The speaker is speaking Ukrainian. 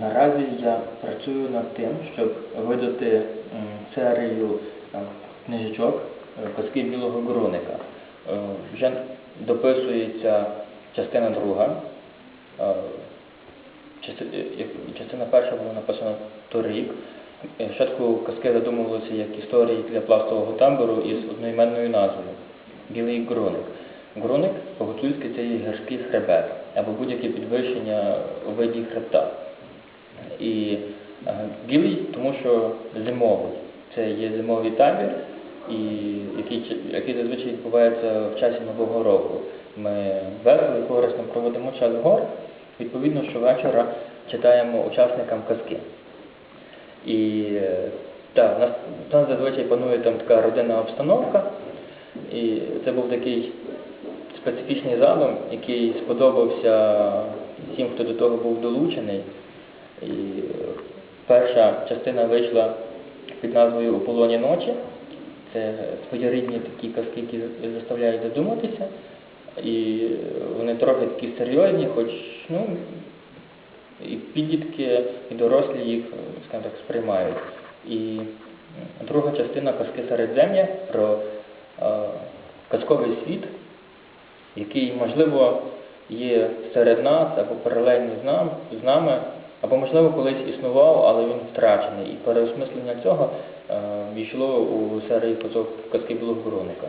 Наразі я працюю над тим, щоб видати серію книжечок е, казки білого гроника. Е, Вже дописується частина друга. Е, Частина перша була написана торік. Спочатку казки задумувалися як історії для пластового табору із одноіменною назвою Білий гроник. Гроник по-гуцульськи це є гірський хребет або будь-яке підвищення у виді хребта. І е, білий, тому що зимовий. Це є зимовий табір, і який, який зазвичай відбувається в часі Нового року. Ми весело і корисно проводимо час гор, відповідно, щовечора читаємо учасникам казки. І е, так, у нас, нас зазвичай панує там така родинна обстановка, і це був такий специфічний задум, який сподобався всім, хто до того був долучений. І е, перша частина вийшла під назвою У полоні ночі. Це своєрідні такі казки, які заставляють задуматися. І вони трохи такі серйозні, хоч ну, і підлітки, і дорослі їх, скажімо так, сприймають. І друга частина казки Середзем'я про е, казковий світ, який, можливо, є серед нас або паралельний з нами, або, можливо, колись існував, але він втрачений. І переосмислення цього е, війшло у серії казок казки Білого Гроника.